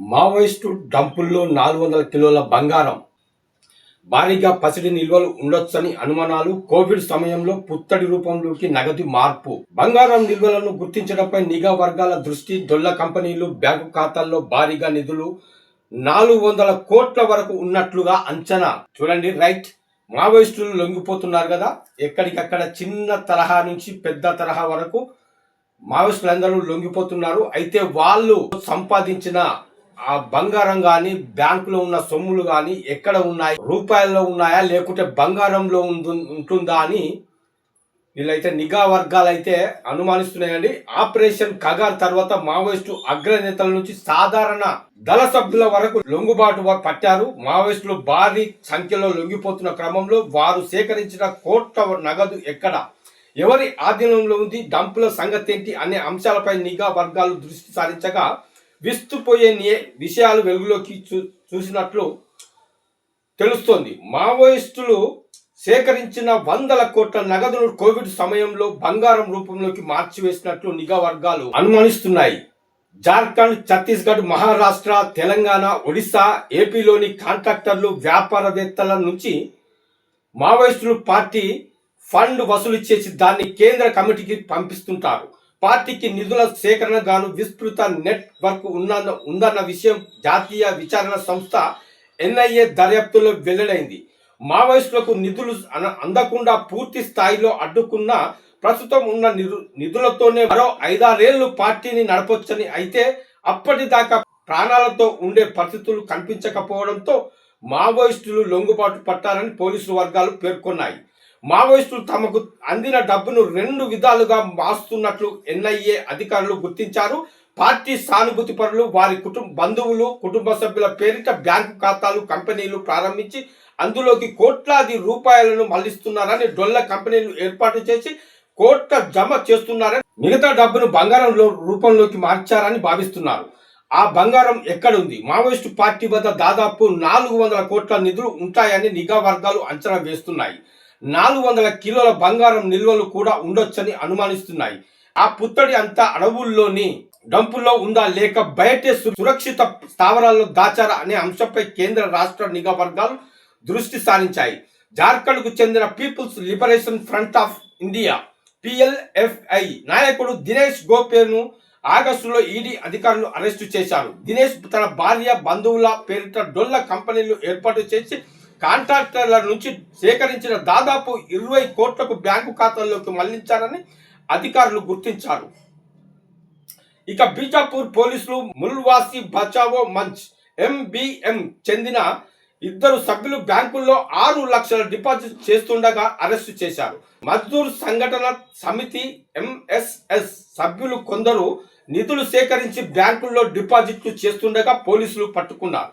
Maoist డంపుల్లో నాలుగు వందల కిలోల బంగారం. భారీగా పసిడి నిల్వలు ఉండొచ్చని అనుమానాలు కోవిడ్ సమయంలో పుత్తడి రూపంలోకి నగదు మార్పు. బంగారం నిల్వలను గుర్తించడంపై నిఘా వర్గాల దృష్టి దొల్ల కంపెనీలు బ్యాంకు ఖాతాల్లో భారీగా నిధులు నాలుగు వందల కోట్ల వరకు ఉన్నట్లుగా అంచనా. చూడండి రైట్. మావోయిస్టులు లొంగిపోతున్నారు కదా. ఎక్కడికక్కడ చిన్న తరహా నుంచి పెద్ద తరహా వరకు మావోయిస్టులందరూ లొంగిపోతున్నారు. అయితే వాళ్ళు సంపాదించిన ఆ బంగారం కానీ బ్యాంకులో ఉన్న సొమ్ములు కానీ ఎక్కడ ఉన్నాయి? రూపాయల్లో ఉన్నాయా? లేకుంటే బంగారంలో ఉంటుందా అని వీళ్ళైతే నిఘా వర్గాలు అయితే అనుమానిస్తున్నాయండి. ఆపరేషన్ కగార్ తర్వాత మావోయిస్టు అగ్రనేతల నుంచి సాధారణ దళ సభ్యుల వరకు లొంగుబాటు పట్టారు. మావోయిస్టులు భారీ సంఖ్యలో లొంగిపోతున్న క్రమంలో వారు సేకరించిన కోట్ల నగదు ఎక్కడ? ఎవరి ఆధీనంలో ఉంది? డంపుల సంగతి ఏంటి అనే అంశాలపై నిఘా వర్గాలు దృష్టి సారించగా విస్తుపోయే విషయాలు వెలుగులోకి చూ చూసినట్లు తెలుస్తోంది. మావోయిస్టులు సేకరించిన వందల కోట్ల నగదును కోవిడ్ సమయంలో బంగారం రూపంలోకి మార్చివేసినట్లు నిఘా వర్గాలు అనుమానిస్తున్నాయి. జార్ఖండ్ ఛత్తీస్గఢ్ మహారాష్ట్ర తెలంగాణ ఒడిశా ఏపీలోని కాంట్రాక్టర్లు వ్యాపారవేత్తల నుంచి మావోయిస్టులు పార్టీ ఫండ్ వసూలు చేసి దాన్ని కేంద్ర కమిటీకి పంపిస్తుంటారు. పార్టీకి నిధుల సేకరణ గాను విస్తృత నెట్వర్క్ ఉన్న ఉందన్న విషయం జాతీయ విచారణ సంస్థ ఎన్ఐఏ దర్యాప్తులో వెల్లడైంది. మావోయిస్టులకు నిధులు అందకుండా పూర్తి స్థాయిలో అడ్డుకున్న ప్రస్తుతం ఉన్న నిధులతోనే మరో ఐదారేళ్ళు పార్టీని నడపొచ్చని అయితే అప్పటిదాకా ప్రాణాలతో ఉండే పరిస్థితులు కనిపించకపోవడంతో మావోయిస్టులు లొంగుబాటు పట్టారని పోలీసు వర్గాలు పేర్కొన్నాయి. మావోయిస్టులు తమకు అందిన డబ్బును రెండు విధాలుగా మారుస్తున్నట్లు ఎన్ఐఏ అధికారులు గుర్తించారు. పార్టీ సానుభూతి పరులు వారి కుటుంబ బంధువులు కుటుంబ సభ్యుల పేరిట బ్యాంకు ఖాతాలు కంపెనీలు ప్రారంభించి అందులోకి కోట్లాది రూపాయలను మళ్ళిస్తున్నారని డొల్ల కంపెనీలు ఏర్పాటు చేసి కోట్ల జమ చేస్తున్నారని మిగతా డబ్బును బంగారం రూపంలోకి మార్చారని భావిస్తున్నారు. ఆ బంగారం ఎక్కడుంది? మావోయిస్టు పార్టీ వద్ద దాదాపు నాలుగు వందల కోట్ల నిధులు ఉంటాయని నిఘా వర్గాలు అంచనా వేస్తున్నాయి. నాలుగు వందల కిలోల బంగారం నిల్వలు కూడా ఉండొచ్చని అనుమానిస్తున్నాయి. ఆ పుత్తడి అంతా అడవుల్లోని డంపుల్లో ఉందా లేక బయటే సురక్షిత స్థావరాల్లో దాచారా అనే అంశంపై కేంద్ర రాష్ట్ర నిఘా వర్గాలు దృష్టి సారించాయి. జార్ఖండ్కు చెందిన People's Liberation Front of India PLFI నాయకుడు దినేష్ గోపేను ఆగస్టులో ఈడీ అధికారులు అరెస్టు చేశారు. దినేష్ తన భార్య బంధువుల పేరిట డొల్ల కంపెనీలు ఏర్పాటు చేసి కాంట్రాక్టర్ల నుంచి సేకరించిన దాదాపు ఇరవై కోట్లకు బ్యాంకు ఖాతాల్లోకి మళ్ళించారని అధికారులు గుర్తించారు. ఇక బీజాపూర్ పోలీసులు ముల్వాసి బచావో మంచ్ ఎంబిఎం చెందిన ఇద్దరు సభ్యులు బ్యాంకుల్లో ఆరు లక్షల డిపాజిట్ చేస్తుండగా అరెస్టు చేశారు. మజ్దూర్ సంఘటన సమితి ఎంఎస్ఎస్ సభ్యులు కొందరు నిధులు సేకరించి బ్యాంకుల్లో డిపాజిట్లు చేస్తుండగా పోలీసులు పట్టుకున్నారు.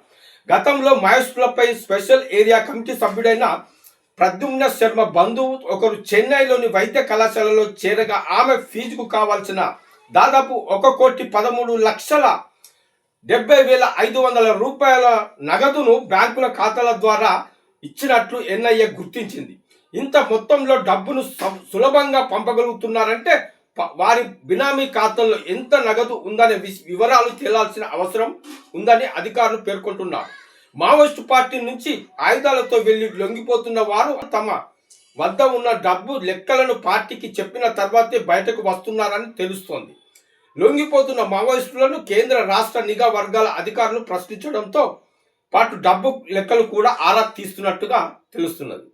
గతంలో మహేష్లపై స్పెషల్ ఏరియా కమిటీ సభ్యుడైన ప్రద్యుమ్న శర్మ బంధువు ఒకరు చెన్నైలోని వైద్య కళాశాలలో చేరగా ఆమె ఫీజుకు కావాల్సిన దాదాపు ఒక కోటి పదమూడు లక్షల డెబ్బై వేల ఐదు వందల రూపాయల నగదును బ్యాంకుల ఖాతాల ద్వారా ఇచ్చినట్లు ఎన్ఐఏ గుర్తించింది. ఇంత మొత్తంలో డబ్బును సులభంగా పంపగలుగుతున్నారంటే వారి బినామీ ఖాతాల్లో ఎంత నగదు ఉందనే వివరాలు తేలాల్సిన అవసరం ఉందని అధికారులు పేర్కొంటున్నారు. మావోయిస్టు పార్టీ నుంచి ఆయుధాలతో వెళ్ళి లొంగిపోతున్న వారు తమ వద్ద ఉన్న డబ్బు లెక్కలను పార్టీకి చెప్పిన తర్వాతే బయటకు వస్తున్నారని తెలుస్తోంది. లొంగిపోతున్న మావోయిస్టులను కేంద్ర రాష్ట్ర నిఘా వర్గాల అధికారులు ప్రశ్నించడంతో పాటు డబ్బు లెక్కలు కూడా ఆరా తీస్తున్నట్టుగా తెలుస్తున్నది.